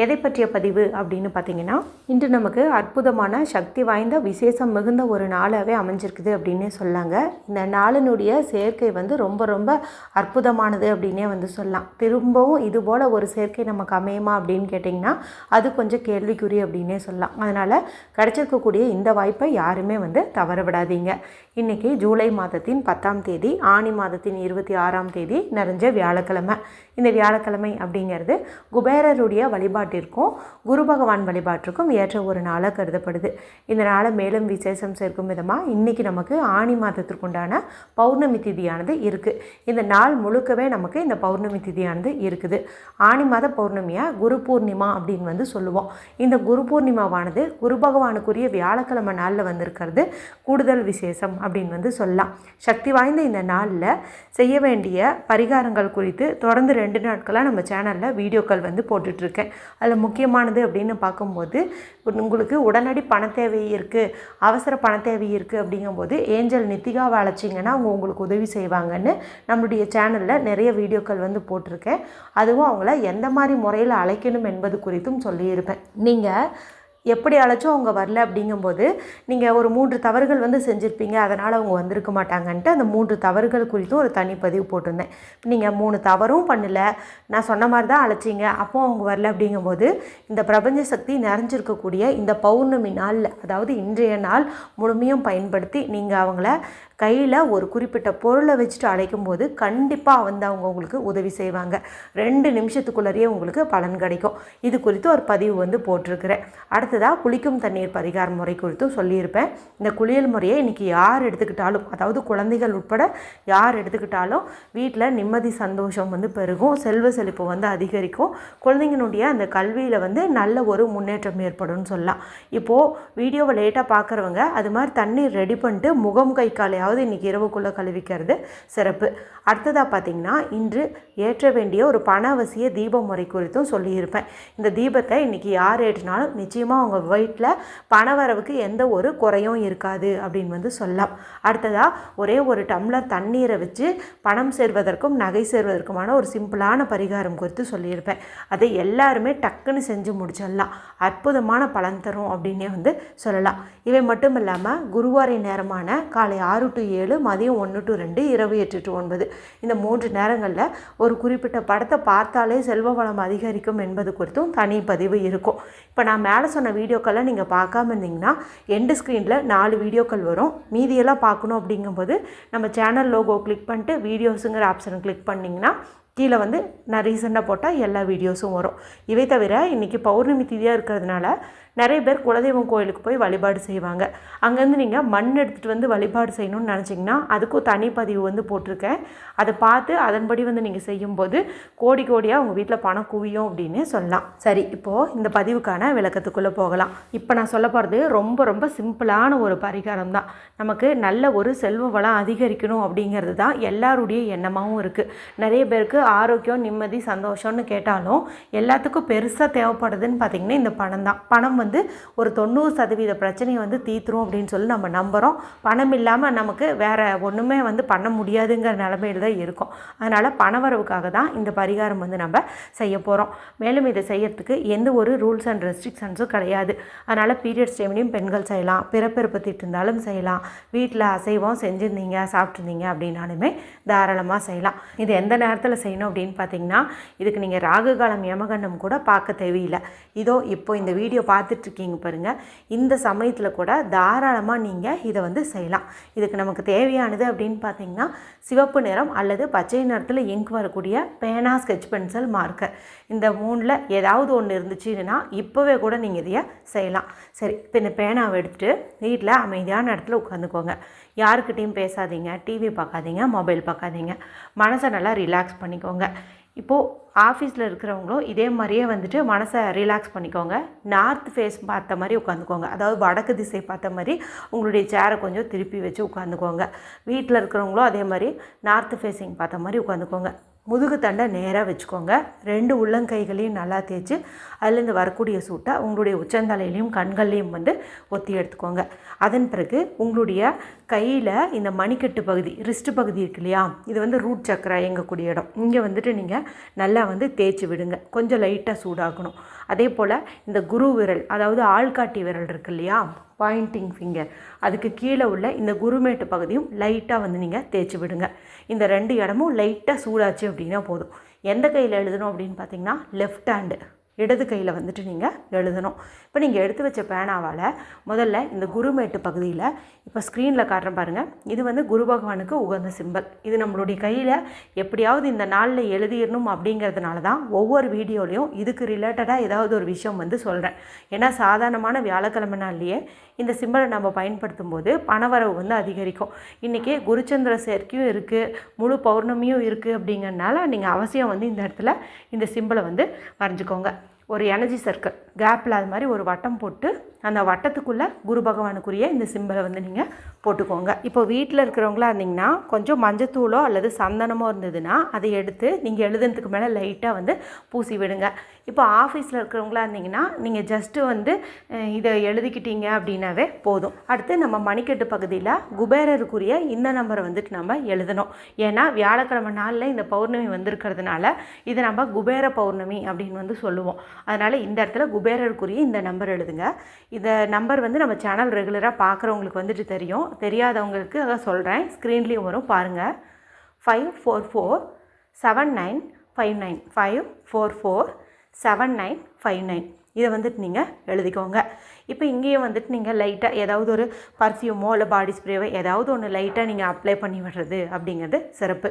எதை பற்றிய பதிவு அப்படின்னு பார்த்தீங்கன்னா இன்று நமக்கு அற்புதமான சக்தி வாய்ந்த விசேஷம் மிகுந்த ஒரு நாளாகவே அமைஞ்சிருக்குது அப்படின்னே சொல்லாங்க. இந்த நாளினுடைய சேர்க்கை வந்து ரொம்ப ரொம்ப அற்புதமானது அப்படின்னே வந்து சொல்லலாம். திரும்பவும் இது போல் ஒரு சேர்க்கை நமக்கு அமையுமா அப்படின்னு கேட்டிங்கன்னா அது கொஞ்சம் கேள்விக்குறி அப்படின்னே சொல்லலாம். அதனால் கிடச்சிருக்கக்கூடிய இந்த வாய்ப்பை யாருமே வந்து தவற விடாதீங்க இன்றைக்கி ஜூலை மாதத்தின் பத்தாம் தேதி ஆணி மாதத்தின் இருபத்தி ஆறாம் தேதி நிறைஞ்ச வியாழக்கிழமை. இந்த வியாழக்கிழமை அப்படிங்கிறது குபேரருடைய வழிபாட்டிற்கும் குரு பகவான் வழிபாட்டிற்கும் ஏற்ற ஒரு நாளாக கருதப்படுது. இந்த நாளை மேலும் விசேஷம் சேர்க்கும் விதமாக இன்றைக்கி நமக்கு ஆணி மாதத்திற்குண்டான பௌர்ணமி திதியானது இருக்குது இந்த நாள் முழுக்கவே நமக்கு இந்த பௌர்ணமி திதியானது இருக்குது. ஆணி மாத பௌர்ணமியாக குரு பூர்ணிமா அப்படின்னு வந்து சொல்லுவோம். இந்த குரு பூர்ணிமாவானது குரு பகவானுக்குரிய வியாழக்கிழமை நாளில் வந்திருக்கிறது. கூடுதல் விசேஷம் அப்படின்னு வந்து சொல்லலாம். சக்தி வாய்ந்த இந்த நாளில் செய்ய வேண்டிய பரிகாரங்கள் குறித்து தொடர்ந்து ரெண்டு நாட்களாக நம்ம சேனலில் வீடியோக்கள் வந்து போட்டுட்ருக்கேன். அதில் முக்கியமானது அப்படின்னு பார்க்கும்போது உங்களுக்கு உடனடி பண தேவை இருக்குது அவசர பண தேவை இருக்குது அப்படிங்கும்போது ஏஞ்சல் நித்திகாவை அழைச்சிங்கன்னா அவங்க உங்களுக்கு உதவி செய்வாங்கன்னு நம்மளுடைய சேனலில் நிறைய வீடியோக்கள் வந்து போட்டிருக்கேன். அதுவும் அவங்கள எந்த மாதிரி முறையில் அழைக்கணும் என்பது குறித்தும் சொல்லியிருப்பேன். நீங்கள் எப்படி அழைச்சும் அவங்க வரல அப்படிங்கும்போது நீங்கள் ஒரு மூன்று தவறுகள் வந்து செஞ்சுருப்பீங்க அதனால் அவங்க வந்திருக்க மாட்டாங்கன்ட்டு அந்த மூன்று தவறுகள் குறித்தும் ஒரு தனிப்பதிவு போட்டிருந்தேன். நீங்கள் மூணு தவறும் பண்ணல நான் சொன்ன மாதிரி தான் அழைச்சிங்க அப்போ அவங்க வரல அப்படிங்கும்போது இந்த பிரபஞ்ச சக்தி நிறைஞ்சிருக்கக்கூடிய இந்த பௌர்ணமி நாளில் அதாவது இன்றைய நாள் முழுமையும் பயன்படுத்தி நீங்கள் அவங்கள கையில் ஒரு குறிப்பிட்ட பொருளை வச்சுட்டு அழைக்கும் போது கண்டிப்பாக வந்து அவங்க உங்களுக்கு உதவி செய்வாங்க. ரெண்டு நிமிஷத்துக்குள்ளேயே உங்களுக்கு பலன் கிடைக்கும். இது குறித்து ஒரு பதிவு வந்து போட்டிருக்கிறேன். அடுத்ததாக குளிக்கும் தண்ணீர் பரிகார முறை குறித்தும் சொல்லியிருப்பேன். இந்த குளியல் முறையை இன்றைக்கி யார் எடுத்துக்கிட்டாலும் அதாவது குழந்தைகள் உட்பட யார் எடுத்துக்கிட்டாலும் வீட்டில் நிம்மதி சந்தோஷம் வந்து பெருகும். செல்வ செழிப்பு வந்து அதிகரிக்கும். குழந்தைங்களுடைய அந்த கல்வியில் வந்து நல்ல ஒரு முன்னேற்றம் ஏற்படும்னு சொல்லலாம். இப்போது வீடியோவை லேட்டாக பார்க்குறவங்க அது மாதிரி தண்ணீர் ரெடி பண்ணிட்டு முகம் கை காலையாவது இன்றைக்கி இரவுக்குள்ளே கழுவிக்கிறது சிறப்பு. அடுத்ததாக பார்த்திங்கன்னா இன்று ஏற்ற வேண்டிய ஒரு பண அவசிய தீப முறை குறித்தும் சொல்லியிருப்பேன். இந்த தீபத்தை இன்றைக்கி யார் ஏற்றினாலும் நிச்சயமாக அவங்க வீட்டில் பணவரவுக்கு எந்த ஒரு குறையும் இருக்காது அப்படின்னு வந்து சொல்லலாம். அடுத்ததாக ஒரே ஒரு டம்ளர் தண்ணீரை வச்சு பணம் சேர்வதற்கும் நகை சேர்வதற்குமான ஒரு சிம்பிளான பரிகாரம் குறித்து சொல்லியிருப்பேன். அதை எல்லாருமே டக்குன்னு செஞ்சு முடிச்சிடலாம். அற்புதமான பலன் தரும் அப்படின்னே வந்து சொல்லலாம். இவை மட்டும் இல்லாமல் குருவாரை நேரமான காலை ஆறு டு ஏழு மதியம் ஒன்று டு ரெண்டு இரவு எட்டு டு ஒன்பது. இந்த மூன்று நேரங்களில் ஒரு குறிப்பிட்ட படத்தை பார்த்தாலே செல்வ வளம் அதிகரிக்கும் என்பது குறித்தும் தனி பதிவு இருக்கும். இப்போ நான் மேலே சொன்ன வீடியோக்களை நீங்கள் பார்க்காம இருந்தீங்கன்னா எண்டு ஸ்க்ரீனில் நாலு வீடியோக்கள் வரும். மீதியெல்லாம் பார்க்கணும் அப்படிங்கும்போது நம்ம சேனல் லோகோ கிளிக் பண்ணிட்டு வீடியோஸுங்கிற ஆப்ஷனை கிளிக் பண்ணிங்கன்னா கீழே வந்து நான் ரீசெண்டாக போட்டால் எல்லா வீடியோஸும் வரும். இவை தவிர இன்றைக்கி பௌர்ணமி திதியாக இருக்கிறதுனால நிறைய பேர் குலதெய்வம் கோயிலுக்கு போய் வழிபாடு செய்வாங்க. அங்கேருந்து நீங்கள் மண் எடுத்துகிட்டு வந்து வழிபாடு செய்யணும்னு நினச்சிங்கன்னா அதுக்கும் தனி பதிவு வந்து போட்டிருக்கேன். அதை பார்த்து அதன்படி வந்து நீங்கள் செய்யும்போது கோடி கோடியாக உங்கள் வீட்டில் பணம் குவியும் அப்படின்னு சொல்லலாம். சரி இப்போது இந்த பதிவுக்கான விளக்கத்துக்குள்ளே போகலாம். இப்போ நான் சொல்ல போகிறது ரொம்ப ரொம்ப சிம்பிளான ஒரு பரிகாரம் தான். நமக்கு நல்ல ஒரு செல்வ வளம் அதிகரிக்கணும் அப்படிங்கிறது தான் எல்லாருடைய எண்ணமாகவும் இருக்குது நிறைய பேருக்கு ஆரோக்கியம் நிம்மதி சந்தோஷம்னு கேட்டாலும் எல்லாத்துக்கும் பெருசாக தேவைப்படுதுன்னு பார்த்திங்கன்னா இந்த பணம் தான். பணம் வந்து ஒரு தொண்ணூறு சதவீத பிரச்சனையை வந்து தீர்த்துரும் அப்படின்னு சொல்லி நம்ம நம்புகிறோம் பணம் இல்லாமல் நமக்கு வேறு ஒன்றுமே வந்து பண்ண முடியாதுங்கிற நிலமையில் தான் இருக்கும். அதனால் பணவரவுக்காக தான் இந்த பரிகாரம் வந்து நம்ம செய்ய போகிறோம் மேலும் இதை செய்யறதுக்கு எந்த ஒரு ரூல்ஸ் அண்ட் ரெஸ்ட்ரிக்ஷன்ஸும் கிடையாது. அதனால் பீரியட்ஸ் டைம்லையும் பெண்கள் செய்யலாம். பிறப்பிறப்பு திட்டிருந்தாலும் செய்யலாம். வீட்டில் அசைவம் செஞ்சுருந்தீங்க சாப்பிட்ருந்தீங்க அப்படின்னாலுமே தாராளமாக செய்யலாம். இது எந்த நேரத்தில் செய்யணும் அப்படின்னு பார்த்தீங்கன்னா இதுக்கு நீங்கள் ராகு காலம் யமகண்டம் கூட பார்க்க தேவையில்லை. இதோ இப்போ இந்த வீடியோ பார்த்து பார்த்துட்ருக்கீங்க பாருங்கள் இந்த சமயத்தில் கூட தாராளமாக நீங்கள் இதை வந்து செய்யலாம். இதுக்கு நமக்கு தேவையானது அப்படின்னு பார்த்தீங்கன்னா சிவப்பு நிறம் அல்லது பச்சை நிறத்தில் இங்க் வரக்கூடிய பேனா ஸ்கெட்ச் பென்சில் மார்க்கர் இந்த மூணில் ஏதாவது ஒன்று இருந்துச்சுன்னா இப்போவே கூட நீங்கள் இதைய செய்யலாம். சரி இப்போ இந்த பேனாவை எடுத்துகிட்டு வீட்டில் அமைதியான இடத்துல உட்காந்துக்கோங்க. யாருக்கிட்டேயும் பேசாதீங்க டிவி பார்க்காதீங்க மொபைல் பார்க்காதீங்க மனசை நல்லா ரிலாக்ஸ் பண்ணிக்கோங்க. இப்போது ஆஃபீஸில் இருக்கிறவங்களும் இதே மாதிரியே வந்துட்டு மனசை ரிலாக்ஸ் பண்ணிக்கோங்க. நார்த் ஃபேஸ் பார்த்த மாதிரி உட்காந்துக்கோங்க. அதாவது வடக்கு திசை பார்த்த மாதிரி உங்களுடைய சேரை கொஞ்சம் திருப்பி வச்சு உட்காந்துக்கோங்க. வீட்டில் இருக்கிறவங்களும் அதே மாதிரி நார்த் ஃபேஸிங் பார்த்த மாதிரி உட்காந்துக்கோங்க. முதுகு தண்டை நேராக வச்சுக்கோங்க. ரெண்டு உள்ளங்கைகளையும் நல்லா தேய்ச்சி அதுலேருந்து வரக்கூடிய சூட்டை உங்களுடைய உச்சந்தலையிலையும் கண்கள்லையும் வந்து ஒத்தி எடுத்துக்கோங்க. அதன் பிறகு உங்களுடைய கையில் இந்த மணிக்கட்டு பகுதி ரிஸ்ட் பகுதி இருக்கு இல்லையா? இது வந்து ரூட் சக்கரா இயங்கக்கூடிய இடம். இங்கே வந்துட்டு நீங்கள் நல்லா வந்து தேய்ச்சி விடுங்க. கொஞ்சம் லைட்டாக சூடாக்கணும் அதே போல் இந்த குரு விரல் அதாவது ஆள்காட்டி விரல் இருக்கு இல்லையா? பாயிண்டிங் ஃபிங்கர் அதுக்கு கீழே உள்ள இந்த குருமேட்டு பகுதியும் லைட்டாக வந்து நீங்கள் தேய்ச்சி விடுங்க. இந்த ரெண்டு இடமும் லைட்டாக சூடாச்சு அப்படின்னா போதும். எந்த கையில் எழுதணும் அப்படின்னு பார்த்தீங்கன்னா லெஃப்ட் ஹேண்டு இடது கையில் வந்துட்டு நீங்கள் எழுதணும். இப்போ நீங்கள் எடுத்து வச்ச பேனாவால் முதல்ல இந்த குருமேட்டு பகுதியில் இப்போ ஸ்க்ரீனில் காட்டுறேன் பாருங்கள் இது வந்து குரு பகவானுக்கு உகந்த சிம்பல் இது நம்மளுடைய கையில் எப்படியாவது இந்த நாளில் எழுதிடணும் அப்படிங்கிறதுனால தான் ஒவ்வொரு வீடியோலையும் இதுக்கு ரிலேட்டடாக ஏதாவது ஒரு விஷயம் வந்து சொல்கிறேன் ஏன்னா சாதாரணமான வியாழக்கிழமை நாள்லேயே இந்த சிம்பலை நம்ம பயன்படுத்தும் போது பணவரவு வந்து அதிகரிக்கும். இன்றைக்கி குருச்சந்திர சேர்க்கையும் இருக்குது முழு பௌர்ணமியும் இருக்குது அப்படிங்கிறனால நீங்கள் அவசியம் வந்து இந்த இடத்துல இந்த சிம்பலை வந்து வரைஞ்சிக்கோங்க. ஒரு எனர்ஜி சர்க்கிள் கேப்பில் அது மாதிரி ஒரு வட்டம் போட்டு அந்த வட்டத்துக்குள்ளே குரு பகவானுக்குரிய இந்த சிம்பலை வந்து நீங்கள் போட்டுக்கோங்க. இப்போ வீட்டில் இருக்கிறவங்களா இருந்தீங்கன்னா கொஞ்சம் மஞ்சத்தூளோ அல்லது சந்தனமோ இருந்ததுன்னா அதை எடுத்து நீங்கள் எழுதுனதுக்கு மேலே லைட்டாக வந்து பூசி விடுங்க. இப்போ ஆஃபீஸில் இருக்கிறவங்களா இருந்தீங்கன்னா நீங்கள் ஜஸ்ட்டு வந்து இதை எழுதிக்கிட்டீங்க அப்படின்னாவே போதும். அடுத்து நம்ம மணிக்கட்டு பகுதியில் குபேரருக்குரிய இந்த நம்பரை வந்துட்டு நம்ம எழுதணும். ஏன்னா வியாழக்கிழமை நாளில் இந்த பௌர்ணமி வந்திருக்கிறதுனால இதை நம்ம குபேர பௌர்ணமி அப்படின்னு வந்து சொல்லுவோம். அதனால் இந்த இடத்துல குபேரருக்குரிய இந்த நம்பர் எழுதுங்க. இந்த நம்பர் வந்து நம்ம சேனல் ரெகுலராக பார்க்குறவங்களுக்கு வந்துட்டு தெரியும். தெரியாதவங்களுக்கு அதை சொல்கிறேன் ஸ்க்ரீன்லேயும் வரும். பாருங்கள் five four four seven nine five nine five four four seven nine five nine இதை வந்துட்டு நீங்கள் எழுதிக்கோங்க. இப்போ இங்கேயும் வந்துட்டு நீங்கள் லைட்டாக ஏதாவது ஒரு பர்ஃப்யூமோ இல்லை பாடி ஸ்ப்ரேவோ ஏதாவது ஒன்று லைட்டாக நீங்கள் அப்ளை பண்ணி விடுறது அப்படிங்கிறது சிறப்பு.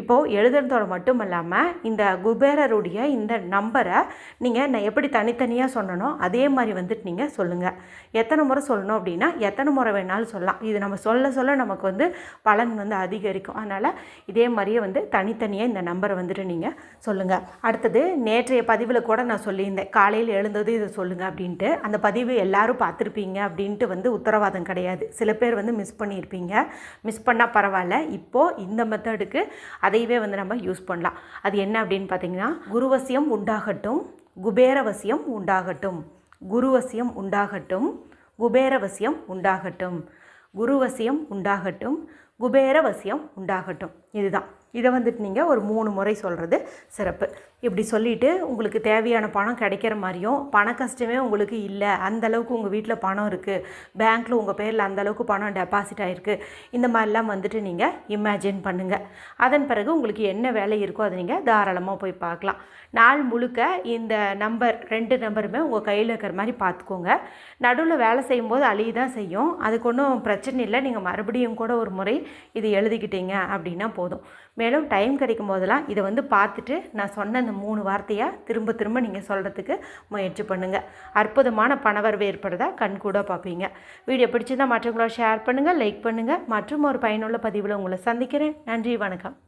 இப்போது எழுதுறதோட மட்டும் இல்லாமல் இந்த குபேரருடைய இந்த நம்பரை நீங்கள் நான் எப்படி தனித்தனியாக சொன்னனோ அதே மாதிரி வந்துட்டு நீங்கள் சொல்லுங்கள் எத்தனை முறை சொல்லணும் அப்படின்னா எத்தனை முறை வேணாலும் சொல்லலாம். இது நம்ம சொல்ல சொல்ல நமக்கு வந்து பலன் வந்து அதிகரிக்கும். அதனால் இதே மாதிரியே வந்து தனித்தனியாக இந்த நம்பரை வந்துட்டு நீங்கள் சொல்லுங்கள் அடுத்தது நேற்றைய பதிவில் கூட நான் சொல்லியிருந்தேன். காலையில் எழுந்தது இதை சொல்லுங்கள் அப்படின்ட்டு. அந்த பதிவு எல்லாரும் பார்த்துருப்பீங்க அப்படின்ட்டு வந்து உத்தரவாதம் கிடையாது. சில பேர் வந்து மிஸ் பண்ணியிருப்பீங்க. மிஸ் பண்ணால் பரவாயில்ல. இப்போது இந்த மெத்தடுக்கு அதையவே வந்து நம்ம யூஸ் பண்ணலாம். அது என்ன அப்படின்னு பார்த்தீங்கன்னா குருவசியம் உண்டாகட்டும் குபேரவசியம் உண்டாகட்டும். குருவசியம் உண்டாகட்டும் குபேரவசியம் உண்டாகட்டும். குருவசியம் உண்டாகட்டும் குபேரவசியம் உண்டாகட்டும். இதுதான். இதை வந்துட்டு நீங்கள் ஒரு மூணு முறை சொல்கிறது சிறப்பு. இப்படி சொல்லிவிட்டு உங்களுக்கு தேவையான பணம் கிடைக்கிற மாதிரியும் பண கஷ்டமே உங்களுக்கு இல்லை அந்த அளவுக்கு உங்கள் வீட்டில் பணம் இருக்குது பேங்க்கில் உங்கள் பேரில் அந்த அளவுக்கு பணம் டெபாசிட் ஆகிருக்கு இந்த மாதிரிலாம் வந்துட்டு நீங்கள் இமேஜின் பண்ணுங்கள் அதன் பிறகு உங்களுக்கு என்ன வேலை இருக்கோ அதை நீங்கள் தாராளமாக போய் பார்க்கலாம். நாள் முழுக்க இந்த நம்பர் ரெண்டு நம்பருமே உங்கள் கையில் இருக்கிற மாதிரி பார்த்துக்கோங்க. நடுவில் வேலை செய்யும்போது அழிய தான் செய்யும். அதுக்கு ஒன்றும் பிரச்சனை இல்லை. நீங்கள் மறுபடியும் கூட ஒரு முறை இது எழுதிக்கிட்டீங்க அப்படின்னா போதும். மேலும் டைம் கிடைக்கும் போதெல்லாம் இதை வந்து பார்த்துட்டு நான் சொன்ன இந்த மூணு வார்த்தையாக திரும்ப திரும்ப நீங்கள் சொல்கிறதுக்கு முயற்சி பண்ணுங்கள் அற்புதமான பணவரவு ஏற்படுறதா கண் கூட பார்ப்பீங்க. வீடியோ பிடிச்சிருந்தா மற்றவங்களோட ஷேர் பண்ணுங்கள் லைக் பண்ணுங்கள் மற்றும் ஒரு பயனுள்ள பதிவில் உங்களை சந்திக்கிறேன். நன்றி வணக்கம்.